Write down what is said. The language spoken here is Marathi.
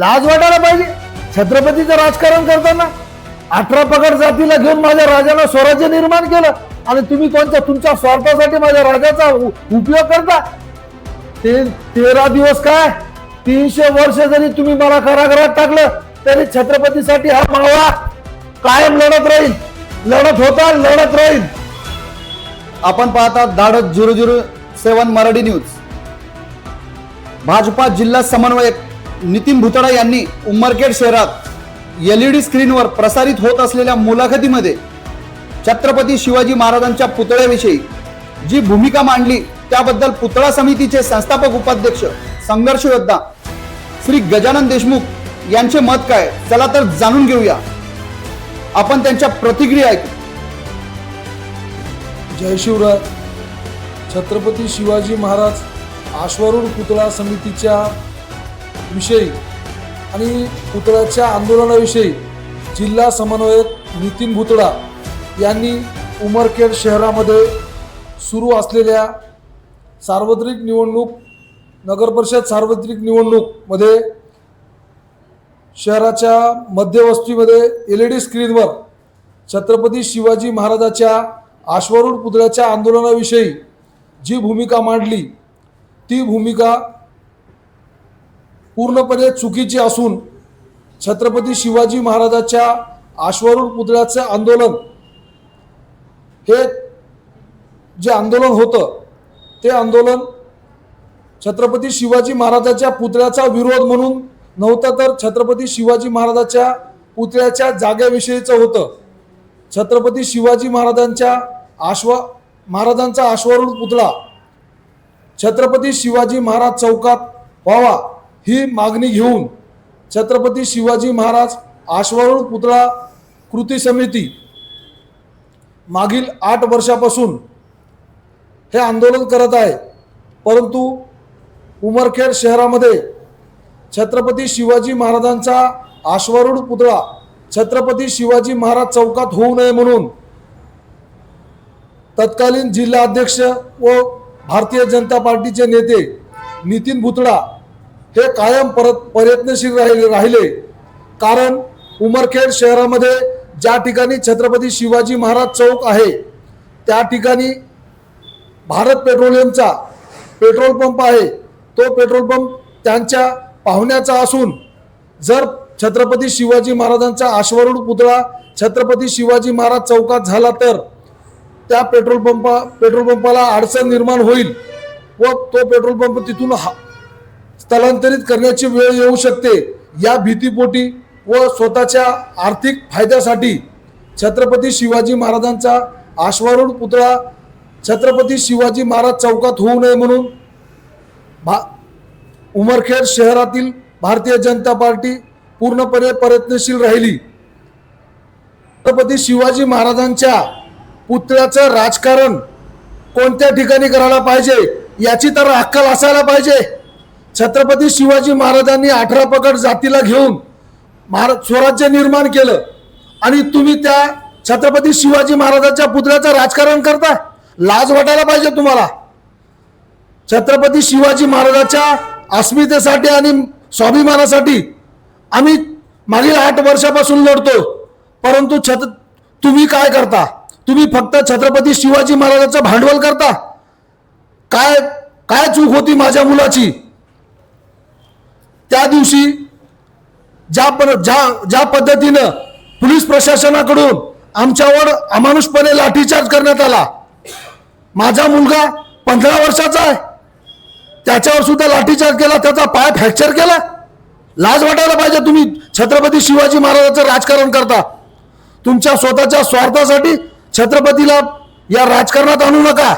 लाज वाटायला पाहिजे. छत्रपतीचं राजकारण करताना अठरा पगड जातीला घेऊन माझ्या राजाला स्वराज्य निर्माण केलं. आणि तुम्ही कोणत्या तुमच्या स्वार्थासाठी माझ्या राजाचा उपयोग करता? ते तेरा दिवस काय? तीनशे वर्ष जरी तुम्ही मला कारागृहात टाकलं तरी छत्रपतीसाठी हा मावळा कायम लढत राहील. लढत होता लढत राहील. आपण पाहता Dhadak zero zero seven Marathi news. Bhajpa जिल्हा समन्वयक नितीन भुतडा यांनी उमरखेड शहरात एल ई डी स्क्रीनवर प्रसारित होत असलेल्या मुलाखतीमध्ये छत्रपती शिवाजी महाराजांच्या पुतळ्याविषयी जी भूमिका मांडली त्याबद्दल पुतळा समितीचे संस्थापक उपाध्यक्ष संघर्ष योद्धा श्री गजानन देशमुख यांचे मत काय? चला तर जाणून घेऊया. आपण त्यांच्या प्रतिक्रिया ऐकू. जय शिवराय. छत्रपती शिवाजी महाराज आश्वरूढ पुतळा समितीच्या विषयी आणि पुतळ्याच्या आंदोलनाविषयी जिल्हा समन्वयक नितीन भुतडा यांनी उमरखेड शहरामध्ये सुरू असलेल्या सार्वत्रिक निवडणूक नगरपरिषद सार्वत्रिक निवडणूकमध्ये शहराच्या मध्यवस्तीमध्ये एल ई डी स्क्रीनवर छत्रपती शिवाजी महाराजाच्या आश्वारूढ पुतळ्याच्या आंदोलनाविषयी जी भूमिका मांडली ती भूमिका पूर्णपणे चुकीची असून छत्रपती शिवाजी महाराजाच्या आश्वारूढ पुतळ्याचं आंदोलन हे जे आंदोलन होतं ते आंदोलन छत्रपती शिवाजी महाराजाच्या पुतळ्याचा विरोध म्हणून नव्हतं तर छत्रपती शिवाजी महाराजाच्या पुतळ्याच्या जागेविषयीचं होतं. छत्रपती शिवाजी महाराजांच्या आश्वा महाराजांचा आश्वारूढ पुतळा छत्रपती शिवाजी महाराज चौकात व्हावा. ही मागणी घेऊन छत्रपती शिवाजी महाराज आश्वारूढ पुतळा कृती समिती मागील आठ वर्षापासून हे आंदोलन करत आहे. परंतु उमरखेड शहरामध्ये छत्रपती शिवाजी महाराजांचा आश्वारूढ पुतळा छत्रपती शिवाजी महाराज चौकात होऊ नये म्हणून तत्कालीन जिल्हा अध्यक्ष व भारतीय जनता पार्टीचे नेते नितीन भुतडा हे कायम परत प्रयत्नशील राहिले राहिले. कारण उमरखेड शहरामध्ये ज्या ठिकाणी छत्रपती शिवाजी महाराज चौक आहे त्या ठिकाणी भारत पेट्रोलियमचा पेट्रोल पंप आहे. तो पेट्रोल पंप त्यांच्या पाहुण्याचा असून जर छत्रपती शिवाजी महाराजांचा आश्वारूढ पुतळा छत्रपती शिवाजी महाराज चौकात झाला तर त्या पेट्रोल पंपा पेट्रोल पंपाला अडचण निर्माण होईल व तो पेट्रोल पंप तिथून हा- स्थलांतरित करण्याची वेळ येऊ शकते. या भीतीपोटी व स्वतःच्या आर्थिक फायद्यासाठी छत्रपती शिवाजी महाराजांचा आश्वारूढ पुतळा छत्रपती शिवाजी महाराज चौकात होऊ नये म्हणून भा उमरखेड शहरातील भारतीय जनता पार्टी पूर्णपणे प्रयत्नशील राहिली. छत्रपती शिवाजी महाराजांच्या पुतळ्याचं राजकारण कोणत्या ठिकाणी करायला पाहिजे? याची तर अक्कल असायला पाहिजे. छत्रपती शिवाजी महाराजांनी अठरा पकड जातीला घेऊन महाराज स्वराज्य निर्माण केलं. आणि तुम्ही त्या छत्रपती शिवाजी महाराजांच्या पुतळ्याचं राजकारण करता? लाज वाटायला पाहिजे तुम्हाला. छत्रपती शिवाजी महाराजाच्या अस्मितेसाठी आणि स्वाभिमानासाठी आम्ही मागील आठ वर्षापासून लढतो. परंतु छत तुम्ही काय करता? तुम्ही फक्त छत्रपती शिवाजी महाराजाचं भांडवल करता? काय काय चूक होती माझ्या मुलाची? त्या दिवशी ज्या पर ज्या ज्या पद्धतीनं पोलीस प्रशासनाकडून आमच्यावर अमानुषपणे लाठीचार्ज करण्यात आला. माझा मुलगा पंधरा वर्षाचा आहे. त्याच्यावर सुद्धा लाठीचार्ज केला त्याचा पाय फ्रॅक्चर केला. लाज वाटायला पाहिजे तुम्ही छत्रपती शिवाजी महाराजाचं राजकारण करता. तुमच्या स्वतःच्या स्वार्थासाठी छत्रपतीला या राजकारणात आणू नका.